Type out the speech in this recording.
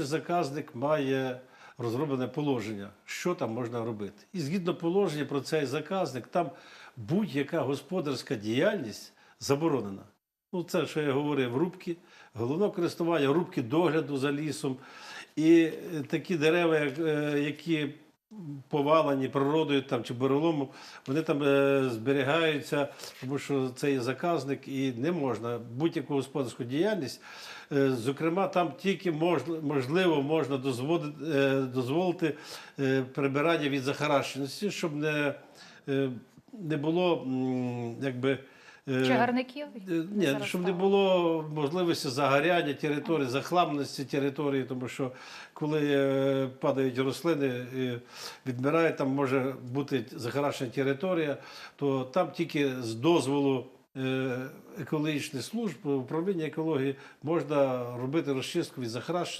кожен заказник має розроблене положення, що там можна робити. І згідно положення про цей заказник, там будь-яка господарська діяльність заборонена. Ну, це, що я говорив, рубки, головне користування, рубки догляду за лісом. І е, такі дерева, е, які повалені природою там, чи буреломом, вони там е, зберігаються, тому що це є заказник, і не можна будь-яку господарську діяльність. Е, Зокрема, там тільки можна, можливо можна дозволити, е, дозволити е, прибирання від захаращеності, щоб не, е, не було м, якби. Е, Чагарників? Е, Ні, щоб не було можливості загоряння території, захламленості території, тому що коли е, падають рослини, і відмирають, там може бути захарашена територія, то там тільки з дозволу екологічних служб управління екології можна робити розчистку від захаращення.